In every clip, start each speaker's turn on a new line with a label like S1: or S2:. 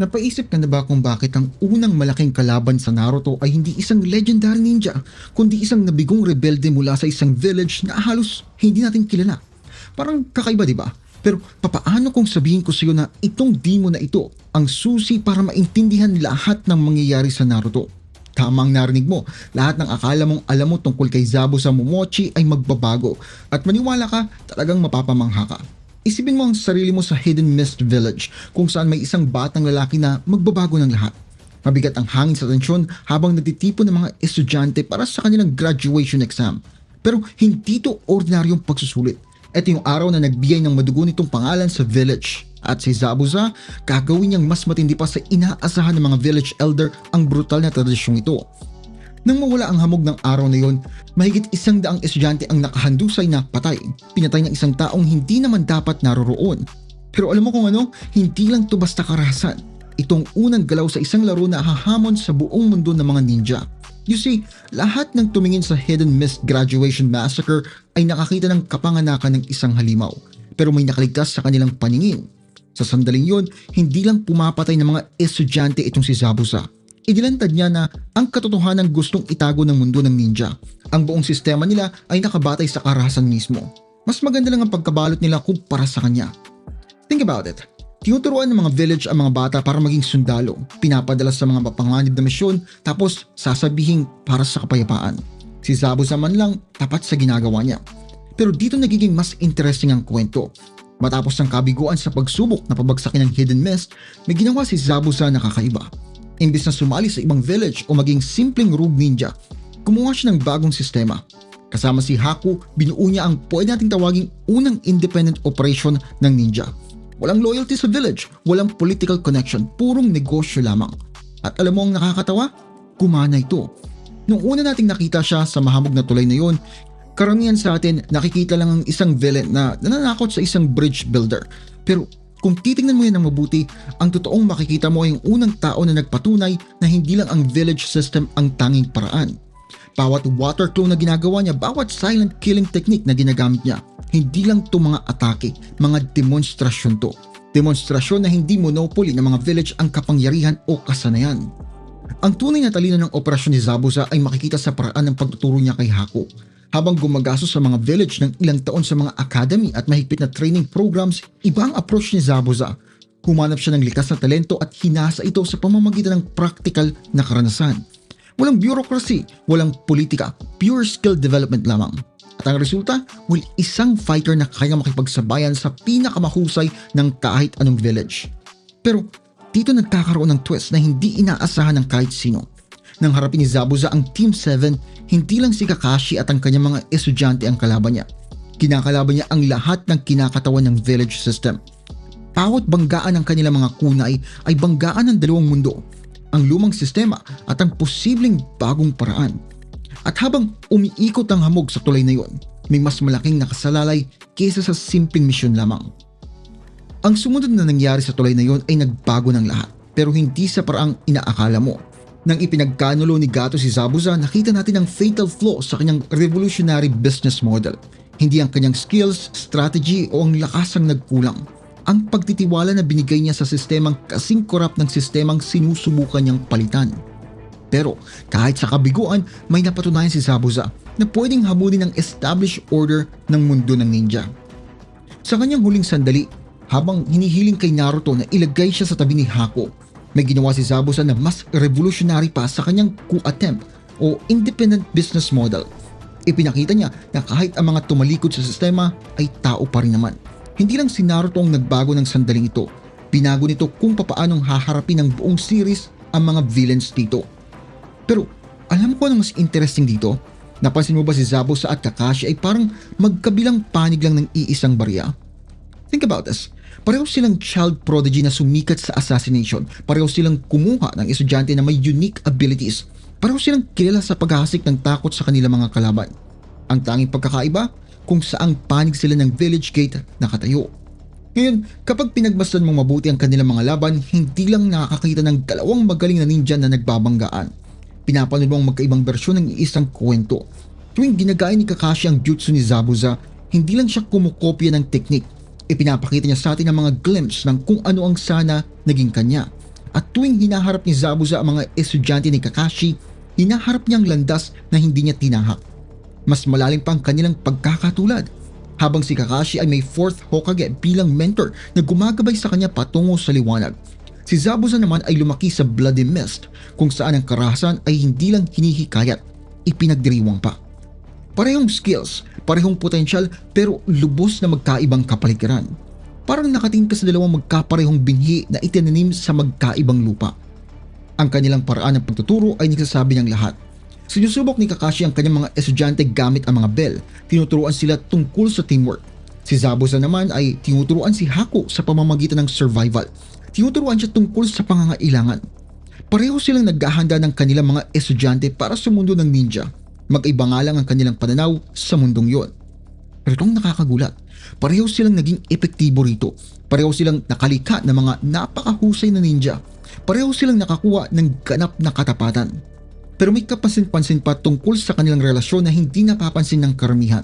S1: Napaisip ka na ba kung bakit ang unang malaking kalaban sa Naruto ay hindi isang legendary ninja, kundi isang nabigong rebelde mula sa isang village na halos hindi natin kilala? Parang kakaiba di ba? Pero papaano kung sabihin ko sa iyo na itong demo na ito ang susi para maintindihan lahat ng mangyayari sa Naruto? Tamang narinig mo, lahat ng akala mong alam mo tungkol kay Zabu sa Momochi ay magbabago at maniwala ka talagang mapapamangha ka. Isipin mo ang sarili mo sa Hidden Mist Village kung saan may isang batang lalaki na magbabago ng lahat. Mabigat ang hangin sa tensyon habang nagtitipon ng mga estudyante para sa kanilang graduation exam. Pero hindi ito ordinaryong pagsusulit. Ito yung araw na nagbigay ng madugo nitong pangalan sa village. At si Zabuza, gagawin niyang mas matindi pa sa inaasahan ng mga village elder ang brutal na tradisyong ito. Nang mawala ang hamog ng araw na yon, mahigit isang daang estudyante ang nakahandusay na patay. Pinatay ng isang taong hindi naman dapat naroroon. Pero alam mo kung ano, hindi lang to basta karahasan. Itong unang galaw sa isang laro na hahamon sa buong mundo ng mga ninja. You see, lahat ng tumingin sa Hidden Mist Graduation Massacre ay nakakita ng kapanganakan ng isang halimaw. Pero may nakaligtas sa kanilang paningin. Sa sandaling yon, hindi lang pumapatay ng mga estudyante itong si Zabuza Idilantad niya na ang katotohanan gustong itago ng mundo ng ninja. Ang buong sistema nila ay nakabatay sa karahasan mismo. Mas maganda lang ang pagkabalot nila kumpara sa kanya. Think about it. Tinuturuan ng mga village ang mga bata para maging sundalo, pinapadala sa mga mapanganib na misyon, tapos sasabihin para sa kapayapaan. Si Zabu man lang tapat sa ginagawa niya. Pero dito nagiging mas interesting ang kwento. Matapos ang kabiguan sa pagsubok na pabagsakin ng Hidden Mist, may ginawa si Zabuza na kakaiba. Imbis na sumali sa ibang village o maging simpleng rogue ninja, gumawa siya ng bagong sistema. Kasama si Haku, binuo niya ang pwede nating tawaging unang independent operation ng ninja. Walang loyalty sa village, walang political connection, purong negosyo lamang. At alam mo ang nakakatawa? Gumana ito. Nung una nating nakita siya sa mahamog na tulay na yon, karamihan sa atin nakikita lang ang isang villain na nananakot sa isang bridge builder. Pero kung titingnan mo yan ng mabuti, ang totoong makikita mo ay yung unang tao na nagpatunay na hindi lang ang village system ang tanging paraan. Bawat water claw na ginagawa niya, bawat silent killing technique na ginagamit niya, hindi lang to mga atake, mga demonstrasyon to. Demonstrasyon na hindi monopoly ng mga village ang kapangyarihan o kasanayan. Ang tunay na talino ng operasyon ni Zabuza ay makikita sa paraan ng pagtuturo niya kay Hako habang gumagastos sa mga village ng ilang taon sa mga academy at mahigpit na training programs, iba ang approach ni Zabuza. Humanap siya ng likas na talento at hinasa ito sa pamamagitan ng practical na karanasan. Walang bureaucracy, walang politika, pure skill development lamang. At ang resulta, well, isang fighter na kaya makipagsabayan sa pinakamahusay ng kahit anong village. Pero dito nagkakaroon ng twist na hindi inaasahan ng kahit sino. Nang harapin ni Zabuza ang Team 7, hindi lang si Kakashi at ang kanyang mga estudyante ang kalaban niya. Kinakalaban niya ang lahat ng kinakatawan ng village system. Bawat banggaan ng kanilang mga kunay ay banggaan ng dalawang mundo, ang lumang sistema at ang posibleng bagong paraan. At habang umiikot ang hamog sa tulay na iyon, may mas malaking nakasalalay kaysa sa simpleng misyon lamang. Ang sumunod na nangyari sa tulay na iyon ay nagbago ng lahat pero hindi sa paraang inaakala mo. Nang ipinagkanulo ni Gato si Zabuza, nakita natin ang fatal flaw sa kanyang revolutionary business model. Hindi ang kanyang skills, strategy o ang lakas ang nagkulang. Ang pagtitiwala na binigay niya sa sistemang kasing korap ng sistemang sinusubukan niyang palitan. Pero kahit sa kabiguan, may napatunayan si Zabuza na pwedeng hamunin ang established order ng mundo ng ninja. Sa kanyang huling sandali, habang hinihiling kay Naruto na ilagay siya sa tabi ni Hako, may ginawa si Zabuza na mas revolutionary pa sa kanyang coup attempt o independent business model. Ipinakita niya na kahit ang mga tumalikod sa sistema ay tao pa rin naman. Hindi lang si Naruto ang nagbago ng sandaling ito. Binago nito kung papaanong haharapin ng buong series ang mga villains dito. Pero alam ko ang mas interesting dito? Napansin mo ba si Zabuza at Kakashi ay parang magkabilang panig lang ng iisang barya? Think about this. Pareho silang child prodigy na sumikat sa assassination. Pareho silang kumuha ng estudyante na may unique abilities. Pareho silang kilala sa paghahasik ng takot sa kanilang mga kalaban. Ang tanging pagkakaiba, kung saang panig sila ng village gate nakatayo. Ngayon, kapag pinagmasdan mong mabuti ang kanilang mga laban, hindi lang nakakakita ng dalawang magaling na ninja na nagbabanggaan. Pinapanood mo ang magkaibang bersyon ng isang kwento. Tuwing ginagaya ni Kakashi ang jutsu ni Zabuza, hindi lang siya kumukopya ng teknik, Ipinapakita niya sa atin ang mga glimpse ng kung ano ang sana naging kanya. At tuwing hinaharap ni Zabuza ang mga estudyante ni Kakashi, hinaharap niya ang landas na hindi niya tinahak. Mas malalim pa ang kanilang pagkakatulad. Habang si Kakashi ay may fourth Hokage bilang mentor na gumagabay sa kanya patungo sa liwanag. Si Zabuza naman ay lumaki sa Bloody Mist kung saan ang karahasan ay hindi lang hinihikayat, ipinagdiriwang pa. Parehong skills, parehong potensyal pero lubos na magkaibang kapaligiran. Parang nakatingin ka sa dalawang magkaparehong binhi na itinanim sa magkaibang lupa. Ang kanilang paraan ng pagtuturo ay nagsasabi ng lahat. Sinusubok ni Kakashi ang kanyang mga estudyante gamit ang mga bell. Tinuturuan sila tungkol sa teamwork. Si Zabuza naman ay tinuturuan si Haku sa pamamagitan ng survival. Tinuturuan siya tungkol sa pangangailangan. Pareho silang naghahanda ng kanilang mga estudyante para sa mundo ng ninja. Mag-iba nga lang ang kanilang pananaw sa mundong yon. Pero itong nakakagulat, pareho silang naging epektibo rito. Pareho silang nakalika ng mga napakahusay na ninja. Pareho silang nakakuha ng ganap na katapatan. Pero may kapansin-pansin pa tungkol sa kanilang relasyon na hindi napapansin ng karamihan.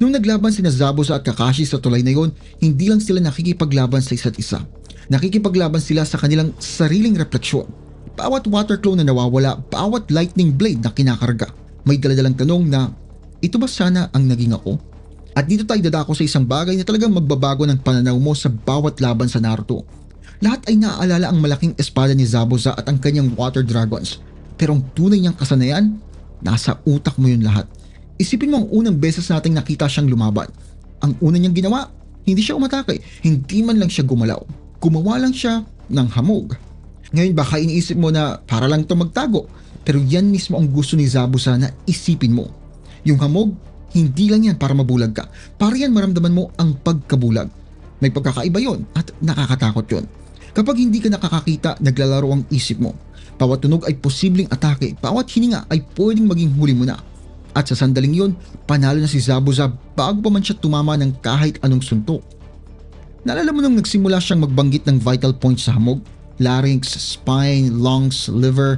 S1: Nung naglaban sina Zabuza at Kakashi sa tulay na yon, hindi lang sila nakikipaglaban sa isa't isa. Nakikipaglaban sila sa kanilang sariling refleksyon. Bawat water clone na nawawala, bawat lightning blade na kinakarga, may daladalang tanong na, ito ba sana ang naging ako? At dito tayo dadako sa isang bagay na talagang magbabago ng pananaw mo sa bawat laban sa Naruto. Lahat ay naaalala ang malaking espada ni Zabuza at ang kanyang water dragons. Pero ang tunay niyang kasanayan, nasa utak mo yun lahat. Isipin mo ang unang beses nating nakita siyang lumaban. Ang una niyang ginawa, hindi siya umatake, hindi man lang siya gumalaw. Gumawa lang siya ng hamog. Ngayon baka iniisip mo na para lang to magtago, pero yan mismo ang gusto ni Zabuza na isipin mo. Yung hamog, hindi lang yan para mabulag ka. Para yan maramdaman mo ang pagkabulag. May pagkakaiba yon at nakakatakot yon. Kapag hindi ka nakakakita, naglalaro ang isip mo. Bawat tunog ay posibleng atake, bawat hininga ay pwedeng maging huli mo na. At sa sandaling yon, panalo na si Zabuza bago pa man siya tumama ng kahit anong suntok. Naalala mo nung nagsimula siyang magbanggit ng vital points sa hamog? Larynx, spine, lungs, liver.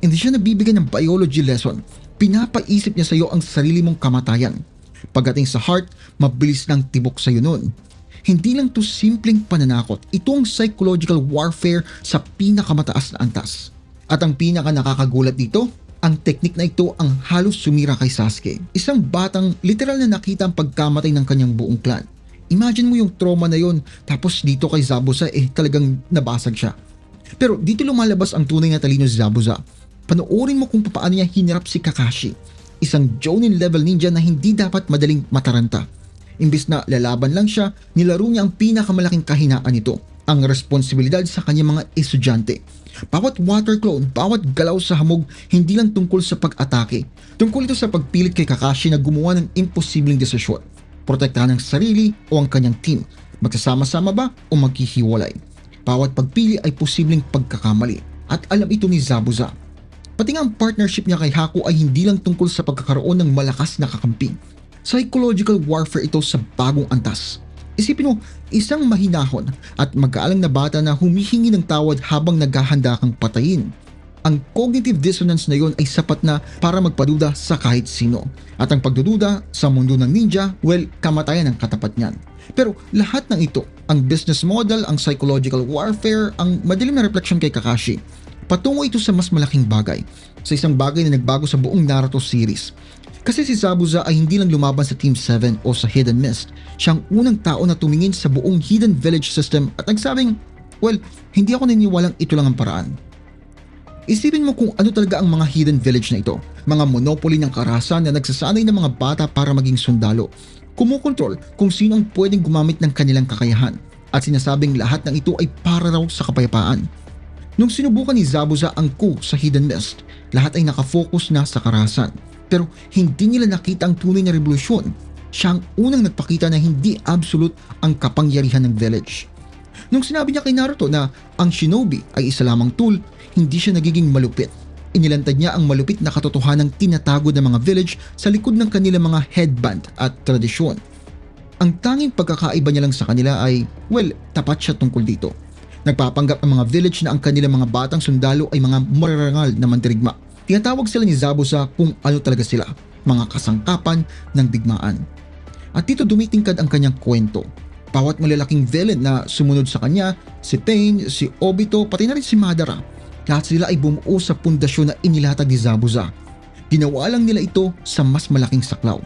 S1: Hindi siya nabibigyan ng biology lesson. Pinapaisip niya sa iyo ang sarili mong kamatayan. Pagdating sa heart, mabilis lang tibok sa iyo noon. Hindi lang to simpleng pananakot. Ito ang psychological warfare sa pinakamataas na antas. At ang pinaka nakakagulat dito, ang teknik na ito ang halos sumira kay Sasuke. Isang batang literal na nakita ang pagkamatay ng kanyang buong clan. Imagine mo yung trauma na yon tapos dito kay Zabuza eh talagang nabasag siya. Pero dito lumalabas ang tunay na talino si Zabuza. Panoorin mo kung paano niya hinarap si Kakashi, isang Jonin level ninja na hindi dapat madaling mataranta. Imbis na lalaban lang siya, nilaro niya ang pinakamalaking kahinaan nito, ang responsibilidad sa kanyang mga estudyante. Bawat water clone, bawat galaw sa hamog, hindi lang tungkol sa pag-atake. Tungkol ito sa pagpilit kay Kakashi na gumawa ng imposibleng desisyon. Protektahan ang sarili o ang kanyang team. Magsasama-sama ba o maghihiwalay? Bawat pagpili ay posibleng pagkakamali. At alam ito ni Zabuza. Pati nga ang partnership niya kay Haku ay hindi lang tungkol sa pagkakaroon ng malakas na kakampi. Psychological warfare ito sa bagong antas. Isipin mo, isang mahinahon at mag-aalang na bata na humihingi ng tawad habang naghahanda kang patayin. Ang cognitive dissonance na yon ay sapat na para magpaduda sa kahit sino. At ang pagdududa sa mundo ng ninja, well, kamatayan ang katapat niyan. Pero lahat ng ito, ang business model, ang psychological warfare, ang madilim na reflection kay Kakashi, patungo ito sa mas malaking bagay, sa isang bagay na nagbago sa buong Naruto series. Kasi si Zabuza ay hindi lang lumaban sa Team 7 o sa Hidden Mist. Siyang unang tao na tumingin sa buong Hidden Village system at nagsabing, well, hindi ako naniniwalang ito lang ang paraan. Isipin mo kung ano talaga ang mga hidden village na ito. Mga monopoly ng karahasan na nagsasanay ng mga bata para maging sundalo. Kumukontrol kung sino ang pwedeng gumamit ng kanilang kakayahan. At sinasabing lahat ng ito ay para raw sa kapayapaan. Nung sinubukan ni Zabuza ang coup sa Hidden Mist, lahat ay nakafocus na sa karahasan. Pero hindi nila nakita ang tunay na revolusyon. Siya ang unang nagpakita na hindi absolute ang kapangyarihan ng village. Nung sinabi niya kay Naruto na ang shinobi ay isa lamang tool, hindi siya nagiging malupit. Inilantad niya ang malupit na katotohanan ng tinatago ng mga village sa likod ng kanilang mga headband at tradisyon. Ang tanging pagkakaiba niya lang sa kanila ay, well, tapat siya tungkol dito. Nagpapanggap ang mga village na ang kanilang mga batang sundalo ay mga mararangal na mandirigma. Tinatawag sila ni Zabuza kung ano talaga sila, mga kasangkapan ng digmaan. At dito dumitingkad ang kanyang kwento. Bawat malalaking villain na sumunod sa kanya, si Pain, si Obito, pati na rin si Madara, lahat sila ay bumuo sa pundasyon na inilatag ni Zabuza. Ginawa lang nila ito sa mas malaking saklaw.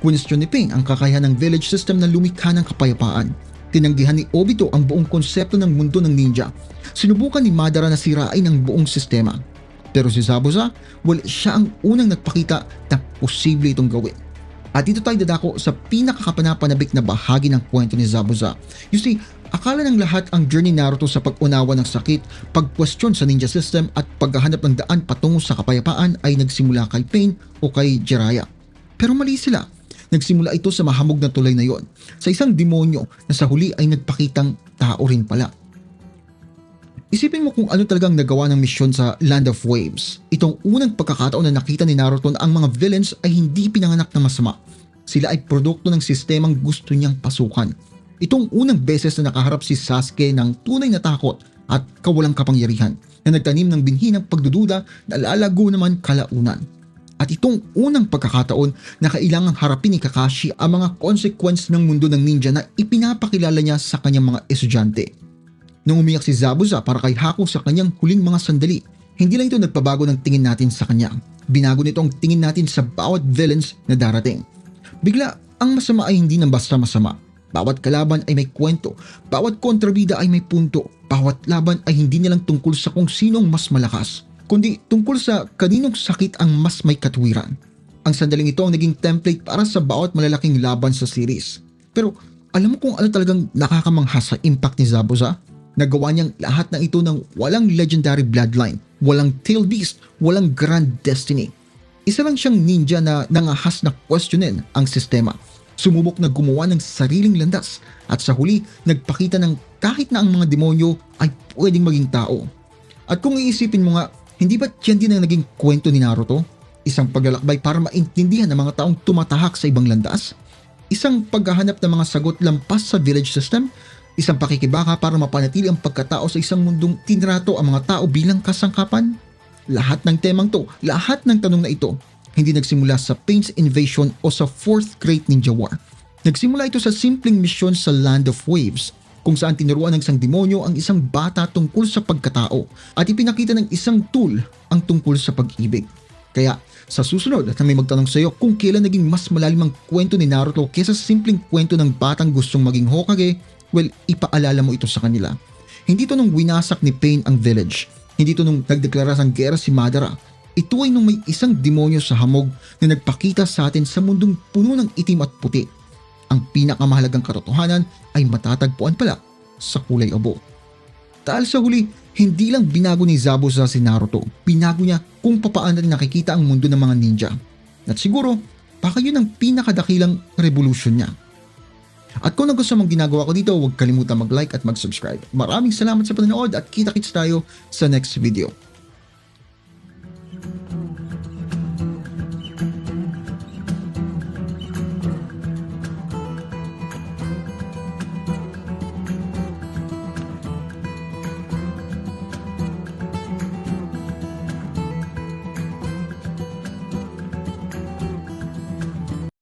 S1: Question ni Pain ang kakayahan ng village system na lumikha ng kapayapaan. Tinanggihan ni Obito ang buong konsepto ng mundo ng ninja. Sinubukan ni Madara na sirain ang buong sistema. Pero si Zabuza, well, siya ang unang nagpakita na posible itong gawin. At dito tayo dadako sa pinakakapanapanabik na bahagi ng kwento ni Zabuza. You see, akala ng lahat ang journey Naruto sa pag-unawa ng sakit, pag-question sa ninja system at paghahanap ng daan patungo sa kapayapaan ay nagsimula kay Pain o kay Jiraiya. Pero mali sila. Nagsimula ito sa mahamog na tulay na yon, sa isang demonyo na sa huli ay nagpakitang tao rin pala. Isipin mo kung ano talagang nagawa ng misyon sa Land of Waves. Itong unang pagkakataon na nakita ni Naruto na ang mga villains ay hindi pinanganak na masama. Sila ay produkto ng sistemang gusto niyang pasukan. Itong unang beses na nakaharap si Sasuke ng tunay na takot at kawalang kapangyarihan na nagtanim ng binhi ng pagdududa na lalago naman kalaunan. At itong unang pagkakataon na kailangang harapin ni Kakashi ang mga consequence ng mundo ng ninja na ipinapakilala niya sa kanyang mga estudyante. Nung umiyak si Zabuza para kay Haku sa kanyang huling mga sandali, hindi lang ito nagpabago ng tingin natin sa kanya. Binago nito ang tingin natin sa bawat villains na darating. Bigla, ang masama ay hindi nang basta masama. Bawat kalaban ay may kwento, bawat kontrabida ay may punto, bawat laban ay hindi nilang tungkol sa kung sinong mas malakas, kundi tungkol sa kaninong sakit ang mas may katwiran. Ang sandaling ito ang naging template para sa bawat malalaking laban sa series. Pero alam mo kung ano talagang nakakamangha sa impact ni Zabuza? Nagawa niyang lahat ng ito ng walang legendary bloodline, walang tail beast, walang grand destiny. Isa lang siyang ninja na nangahas na questionin ang sistema. Sumubok na gumawa ng sariling landas at sa huli nagpakita ng kahit na ang mga demonyo ay pwedeng maging tao. At kung iisipin mo nga, hindi ba yan din ang naging kwento ni Naruto? Isang paglalakbay para maintindihan ng mga taong tumatahak sa ibang landas? Isang paghahanap ng mga sagot lampas sa village system? Isang pakikibaka para mapanatili ang pagkatao sa isang mundong tinrato ang mga tao bilang kasangkapan? Lahat ng temang to, lahat ng tanong na ito, hindi nagsimula sa Pain's Invasion o sa Fourth Great Ninja War. Nagsimula ito sa simpleng misyon sa Land of Waves kung saan tinuruan ng isang demonyo ang isang bata tungkol sa pagkatao at ipinakita ng isang tool ang tungkol sa pag-ibig. Kaya sa susunod na may magtanong sa iyo kung kailan naging mas malalim ang kwento ni Naruto kaysa sa simpleng kwento ng batang gustong maging Hokage, well, ipaalala mo ito sa kanila. Hindi ito nung winasak ni Pain ang village. Hindi ito nung nagdeklara ng gera si Madara. Ito ay nung may isang demonyo sa hamog na nagpakita sa atin sa mundong puno ng itim at puti. Ang pinakamahalagang katotohanan ay matatagpuan pala sa kulay abo. Dahil sa huli, hindi lang binago ni Zabuza si Naruto, binago niya kung papaano rin nakikita ang mundo ng mga ninja. At siguro, baka yun ang pinakadakilang revolution niya. At kung nagustuhan mong ginagawa ko dito, huwag kalimutan mag-like at mag-subscribe. Maraming salamat sa panonood at kita-kits tayo sa next video.